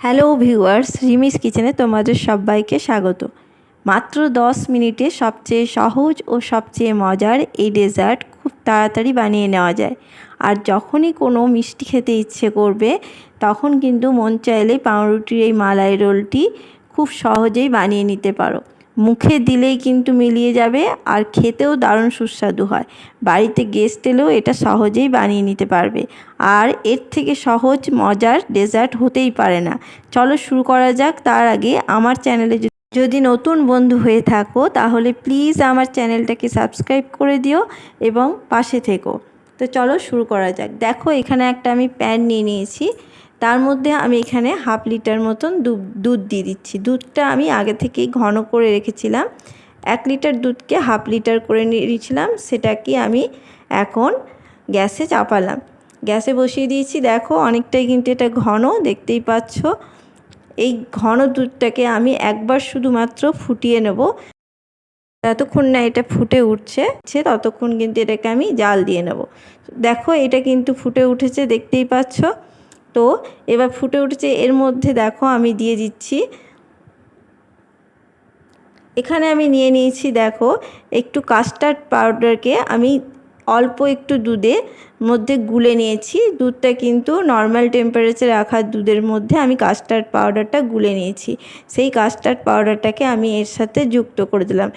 Hello viewers, রিমিস কিচেনে তোমাদের সবাইকে স্বাগত। মাত্র দশ মিনিটে সবচেয়ে সহজ ও সবচেয়ে মজার এই ডেজার্ট খুব তাড়াতাড়ি বানিয়ে নেওয়া যায়। আর যখনই কোনো মিষ্টি খেতে ইচ্ছে করবে, তখন কিন্তু মন চাইলে পাউরুটির এই মালাই রোলটি খুব সহজেই বানিয়ে নিতে পারো। মুখে দিলেই কিন্তু মিলিয়ে যাবে আর খেতেও দারুণ সুস্বাদু হয়। বাড়িতে গেস্ট এলেও এটা সহজেই বানিয়ে নিতে পারবে। আর এর থেকে সহজ, মজার ডেজার্ট হতেই পারে না। চলো শুরু করা যাক। তার আগে আমার চ্যানেলে যদি নতুন বন্ধু হয়ে থাকো, তাহলে প্লিজ আমার চ্যানেলটাকে সাবস্ক্রাইব করে দিও এবং পাশে থেকো। তো চলো শুরু করা যাক। দেখো এখানে একটা আমি প্যান নিয়ে নিয়েছি। তার মধ্যে আমি এখানে হাফ লিটার মতন দুধ দিয়ে দিচ্ছি। দুধটা আমি আগে থেকেই ঘন করে রেখেছিলাম। এক লিটার দুধকে হাফ লিটার করে নিয়েছিলাম। সেটাকে আমি এখন গ্যাসে চাপালাম। গ্যাসে বসিয়ে দিয়েছি। দেখো, অনেকটাই কিন্তু এটা ঘন, দেখতেই পাচ্ছ। এই ঘন দুধটাকে আমি একবার শুধুমাত্র ফুটিয়ে নেব। যতক্ষণ না এটা ফুটে উঠছে সে ততক্ষণ কিন্তু এটাকে আমি জাল দিয়ে নেব। দেখো, এটা কিন্তু ফুটে উঠেছে, দেখতেই পাচ্ছ। তো এবার ফুটে উঠেছে, এর মধ্যে দেখো আমি দিয়ে দিচ্ছি। এখানে আমি নিয়ে নিয়েছি, দেখো, একটু কাস্টার্ড পাউডারকে আমি অল্প একটু দুধে মধ্যে গুলে নিয়েছি। দুধটা কিন্তু নর্মাল টেম্পারেচারে রাখা দুধের মধ্যে আমি কাস্টার্ড পাউডারটা গুলে নিয়েছি। সেই কাস্টার্ড পাউডারটাকে আমি এর সাথে যুক্ত করে দিলাম।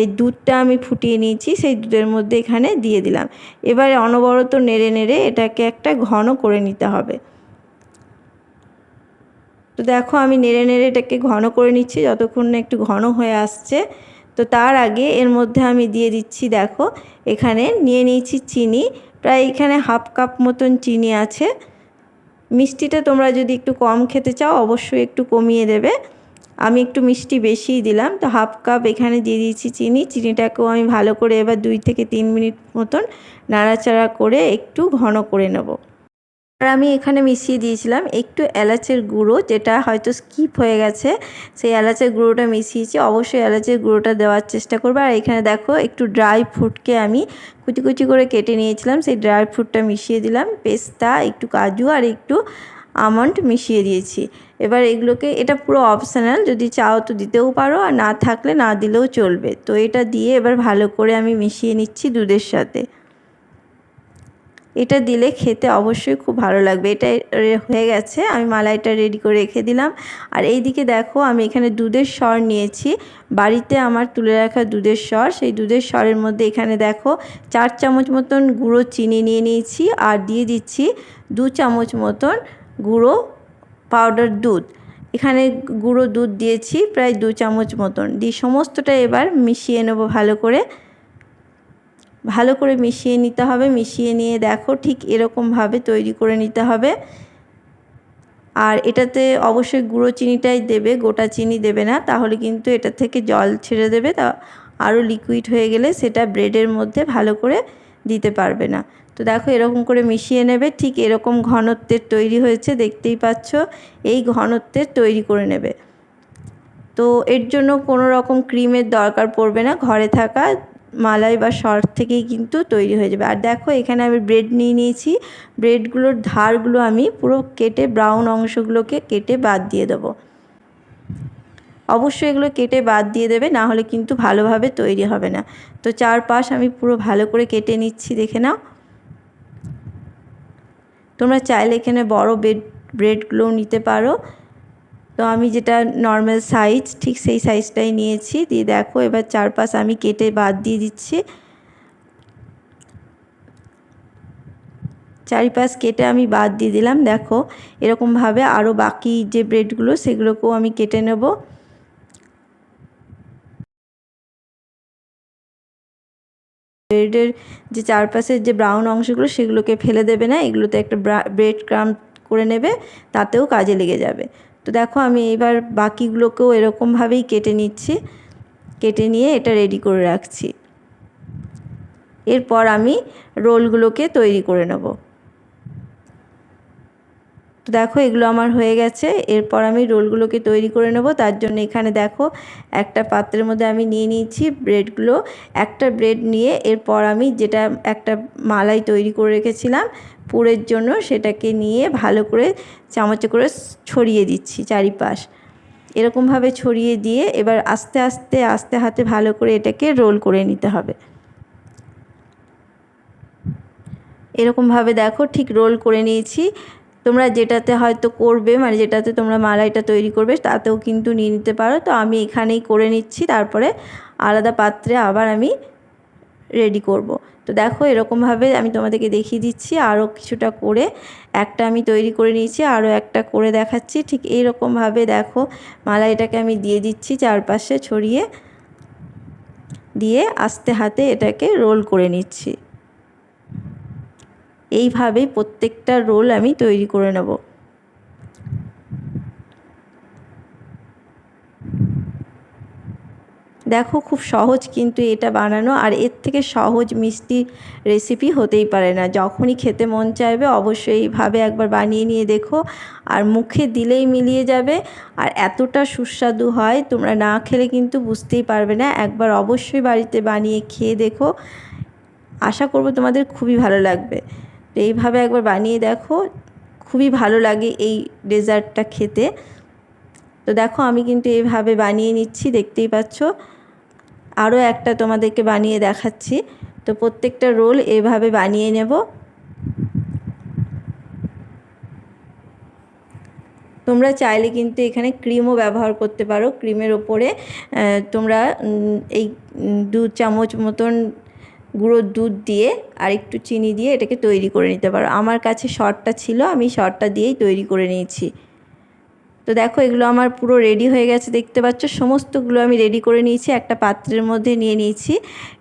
এই দুধটা আমি ফুটিয়ে নিয়েছি, সেই দুধের মধ্যে এখানে দিয়ে দিলাম। এবারে অনবরত নেড়ে নেড়ে এটাকে একটা ঘন করে নিতে হবে। তো দেখো আমি নেড়ে নেড়ে এটাকে ঘন করে নিচ্ছি, যতক্ষণ না একটু ঘন হয়ে আসছে। তো তার আগে এর মধ্যে আমি দিয়ে দিচ্ছি দেখো, এখানে নিয়ে নিয়েছি চিনি, প্রায় এখানে হাফ কাপ মতন চিনি আছে। মিষ্টিটা তোমরা যদি একটু কম খেতে চাও, অবশ্যই একটু কমিয়ে দেবে। আমি একটু মিষ্টি বেশিই দিলাম, তো হাফ কাপ এখানে দিয়ে দিয়েছি চিনি। চিনিটাকেও আমি ভালো করে এবার দুই থেকে তিন মিনিট মতন নাড়াচাড়া করে একটু ঘন করে নেব। আর আমি এখানে মিশিয়ে দিয়েছিলাম একটু এলাচের গুঁড়ো, যেটা হয়তো স্কিপ হয়ে গেছে। সেই এলাচের গুঁড়োটা মিশিয়েছি। অবশ্যই এলাচের গুঁড়োটা দেওয়ার চেষ্টা করব। আর এখানে দেখো, একটু ড্রাই ফ্রুটকে আমি কুচি কুচি করে কেটে নিয়েছিলাম। সেই ড্রাই ফ্রুটটা মিশিয়ে দিলাম। পেস্তা, একটু কাজু আর একটু আমন্ড মিশিয়ে দিয়েছি। এবার এগুলোকে, এটা পুরো অপশনাল যদি চাও তো দিতেও পারো, আর না থাকলে না দিলেও চলবে। তো এটা দিয়ে এবার ভালো করে আমি মিশিয়ে নিচ্ছি দুধের সাথে। এটা দিলে খেতে অবশ্যই খুব ভালো লাগবে। এটা হয়ে গেছে। আমি মালাইটা রেডি করে রেখে দিলাম। আর এই দিকে দেখো, আমি এখানে দুধের স্বর নিয়েছি। বাড়িতে আমার তুলে রাখা দুধের স্বর। সেই দুধের স্বরের মধ্যে এখানে দেখো, চার চামচ মতন গুঁড়ো চিনি নিয়ে নিয়েছি আর দিয়ে দিচ্ছি দু চামচ মতন গুঁড়ো পাউডার দুধ। এখানে গুঁড়ো দুধ দিয়েছি, প্রায় দু চামচ মতন। দিয়ে সমস্তটা এবার মিশিয়ে নেব ভালো করে। ভালো করে মিশিয়ে নিতে হবে, মিশিয়ে নিয়ে দেখো ঠিক এরকমভাবে তৈরি করে নিতে হবে। আর এটাতে অবশ্যই গুঁড়ো চিনিটাই দেবে, গোটা চিনি দেবে না, তাহলে কিন্তু এটা থেকে জল ছেড়ে দেবে, তা আরও লিকুইড হয়ে গেলে সেটা ব্রেডের মধ্যে ভালো করে দিতে পারবে না। তো দেখো এরকম করে মিশিয়ে নেবে, ঠিক এরকম ঘনত্বের তৈরি হয়েছে, দেখতেই পাচ্ছ, এই ঘনত্বের তৈরি করে নেবে। তো এর জন্য কোনো রকম ক্রিমের দরকার পড়বে না, ঘরে থাকা মালাই বা শর্ট থেকেই কিন্তু তৈরি হয়ে যাবে। আর দেখো, এখানে আমি ব্রেড নিয়ে নিয়েছি। ব্রেডগুলোর ধারগুলো আমি পুরো কেটে ব্রাউন অংশগুলোকে কেটে বাদ দিয়ে দেবো। অবশ্যই এগুলো কেটে বাদ দিয়ে দেবে, না হলে কিন্তু ভালোভাবে তৈরি হবে না। তো চারপাশ আমি পুরো ভালো করে কেটে নিচ্ছি, দেখে নাও। তোমরা চাইলে এখানে বড় ব্রেড ব্রেডগুলোও নিতে পারো। তো আমি যেটা নর্মাল সাইজ ঠিক সেই সাইজটাই নিয়েছি। দিয়ে দেখো, এবার চারপাশ আমি কেটে বাদ দিয়ে দিচ্ছি। চারিপাশ কেটে আমি বাদ দিয়ে দিলাম। দেখো, এরকমভাবে আরও বাকি যে ব্রেডগুলো, সেগুলোকেও আমি কেটে নেব। ব্রেডের যে চারপাশের যে ব্রাউন অংশগুলো, সেগুলোকে ফেলে দেবে না। এগুলোতে একটা ব্রেড ক্রাম করে নেবে। তাতেও কাজে লেগে যাবে। তো দেখো আমি এবার বাকিগুলোকেও এরকমভাবেই কেটে নিচ্ছি। কেটে নিয়ে এটা রেডি করে রাখছি। এরপর আমি রোলগুলোকে তৈরি করে নেব। তো দেখো এগুলো আমার হয়ে গেছে। এরপর আমি রোলগুলোকে তৈরি করে নেব। তার জন্য এখানে দেখো একটা পাত্রের মধ্যে আমি নিয়ে নিয়েছি ব্রেডগুলো একটা ব্রেড নিয়ে এরপর আমি যেটা একটা মালাই তৈরি করে রেখেছিলাম পুরের জন্য সেটাকে নিয়ে ভালো করে চামচে করে ছড়িয়ে দিচ্ছি চারিপাশ। এরকমভাবে ছড়িয়ে দিয়ে এবার আস্তে আস্তে আস্তে হাতে ভালো করে এটাকে রোল করে নিতে হবে। এরকমভাবে দেখো ঠিক রোল করে নিয়েছি। তোমরা যেটাতে হয়তো করবে মানে যেটাতে তোমরা মালাইটা তৈরি করবে, তাতেও কিন্তু নিয়ে নিতে পারো। তো আমি এখানেই করে নিচ্ছি, তারপরে আলাদা পাত্রে আবার আমি রেডি করব। তো দেখো এরকমভাবে আমি তোমাদেরকে দেখিয়ে দিচ্ছি আরও কিছুটা করে। একটা আমি তৈরি করে নিয়েছি আরও একটা করে দেখাচ্ছি। ঠিক এইরকমভাবে দেখো মালাইটাকে আমি দিয়ে দিচ্ছি চারপাশে ছড়িয়ে। দিয়ে আস্তে হাতে এটাকে রোল করে নিচ্ছি। এইভাবেই প্রত্যেকটা রোল আমি তৈরি করে নেব। দেখো খুব সহজ কিন্তু এটা বানানো আর এর থেকে সহজ মিষ্টি রেসিপি হতেই পারে না। যখনই খেতে মন চাইবে অবশ্যই এইভাবে একবার বানিয়ে নিয়ে দেখো আর মুখে দিলেই মিলিয়ে যাবে আর এতটা সুস্বাদু হয় তোমরা না খেলে কিন্তু বুঝতেই পারবে না। একবার অবশ্যই বাড়িতে বানিয়ে খেয়ে দেখো। আশা করব তোমাদের খুবই ভালো লাগবে। তো এইভাবে একবার বানিয়ে দেখো, খুবই ভালো লাগে এই ডেজার্টটা খেতে। তো দেখো আমি কিন্তু এইভাবে বানিয়ে নিচ্ছি, দেখতেই পাচ্ছ। আরও একটা তোমাদেরকে বানিয়ে দেখাচ্ছি। তো প্রত্যেকটা রোল এভাবে বানিয়ে নেব। তোমরা চাইলে কিন্তু এখানে ক্রিমও ব্যবহার করতে পারো। ক্রিমের ওপরে তোমরা এই দু চামচ মতন গুঁড়ো দুধ দিয়ে আর একটু চিনি দিয়ে এটাকে তৈরি করে নিতে পারো। আমার কাছে শর্টটা ছিল, আমি শর্টটা দিয়েই তৈরি করে নিয়েছি। তো দেখো, এগুলো আমার পুরো রেডি হয়ে গেছে, দেখতে পাচ্ছ? সমস্তগুলো আমি রেডি করে নিয়েছি, একটা পাত্রের মধ্যে নিয়ে নিয়েছি।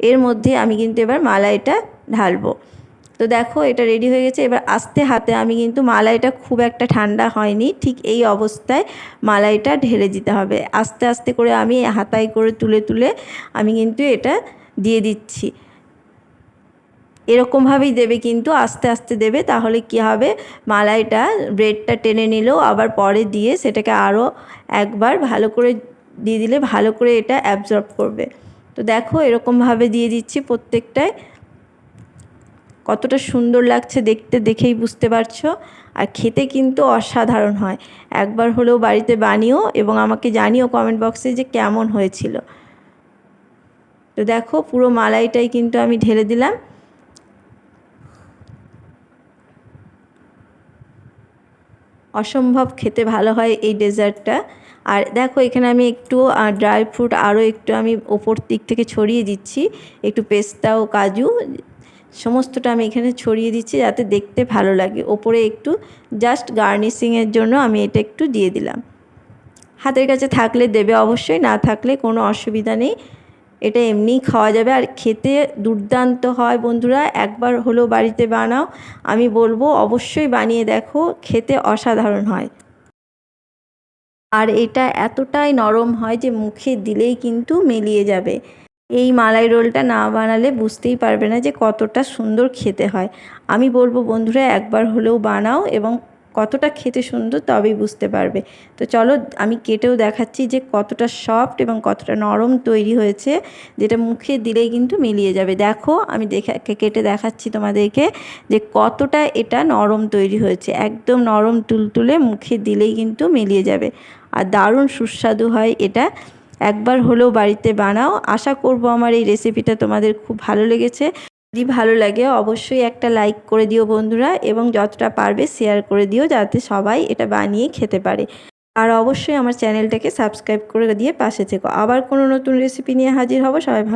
এর মধ্যে আমি কিন্তু এবার মালাইটা ঢালবো। তো দেখো, এটা রেডি হয়ে গেছে। এবার আস্তে হাতে আমি কিন্তু মালাইটা খুব একটা ঠান্ডা হয়নি, ঠিক এই অবস্থায় মালাইটা ঢেলে দিতে হবে। আস্তে আস্তে করে আমি হাতায় করে তুলে তুলে আমি কিন্তু এটা দিয়ে দিচ্ছি। এরকমভাবেই দেবে কিন্তু আস্তে আস্তে দেবে, তাহলে কি হবে? মালাইটা ব্রেডটা টেনে নিলেও আবার পরে দিয়ে সেটাকে আরও একবার ভালো করে দিয়ে দিলে ভালো করে এটা অ্যাবজর্ব করবে। তো দেখো এরকমভাবে দিয়ে দিচ্ছি প্রত্যেকটায়। কতটা সুন্দর লাগছে দেখতে, দেখেই বুঝতে পারছ? আর খেতে কিন্তু অসাধারণ হয়। একবার হলেও বাড়িতে বানিও এবং আমাকে জানিও কমেন্ট বক্সে যে কেমন হয়েছিল। তো দেখো পুরো মালাইটাই কিন্তু আমি ঢেলে দিলাম। অসম্ভব খেতে ভালো হয় এই ডেজার্টটা। আর দেখো, এখানে আমি একটু ড্রাই ফ্রুট আরও একটু আমি ওপর দিক থেকে ছড়িয়ে দিচ্ছি। একটু পেস্তা ও কাজু, সমস্তটা আমি এখানে ছড়িয়ে দিচ্ছি যাতে দেখতে ভালো লাগে। ওপরে একটু জাস্ট গার্নিশিংয়ের জন্য আমি এটা একটু দিয়ে দিলাম। হাতের কাছে থাকলে দেবে অবশ্যই, না থাকলে কোনো অসুবিধা নেই। এটা এমনিই খাওয়া যাবে। আর খেতে দুর্দান্ত হয় বন্ধুরা, একবার হলেও বাড়িতে বানাও। আমি বলব অবশ্যই বানিয়ে দেখো, খেতে অসাধারণ হয়। আর এটা এতটাই নরম হয় যে মুখে দিলেই কিন্তু মেলিয়ে যাবে। এই মালাই রোলটা না বানালে বুঝতেই পারবে না যে কতটা সুন্দর খেতে হয়। আমি বলব বন্ধুরা একবার হলেও বানাও এবং কতটা খেতে সুন্দর তবেই বুঝতে পারবে। তো চলো আমি কেটেও দেখাচ্ছি যে কতটা সফট এবং কতটা নরম তৈরি হয়েছে, যেটা মুখে দিলেই কিন্তু মিলিয়ে যাবে। দেখো, আমি দেখে কেটে দেখাচ্ছি তোমাদেরকে যে কতটা এটা নরম তৈরি হয়েছে। একদম নরম তুলতুলে মুখে দিলেই কিন্তু মিলিয়ে যাবে। আর দারুণ সুস্বাদু হয় এটা। একবার হলেও বাড়িতে বানাও। আশা করব আমার এই রেসিপিটা তোমাদের খুব ভালো লেগেছে। যদি ভালো লাগে অবশ্যই একটা লাইক করে দিও বন্ধুরা এবং যতটা পারবে শেয়ার করে দিও যাতে সবাই এটা বানিয়ে খেতে পারে। আর অবশ্যই আমার চ্যানেলটাকে সাবস্ক্রাইব করে দিয়ে পাশে থেকো। আবার কোনো নতুন রেসিপি নিয়ে হাজির হব, সবাই ভালো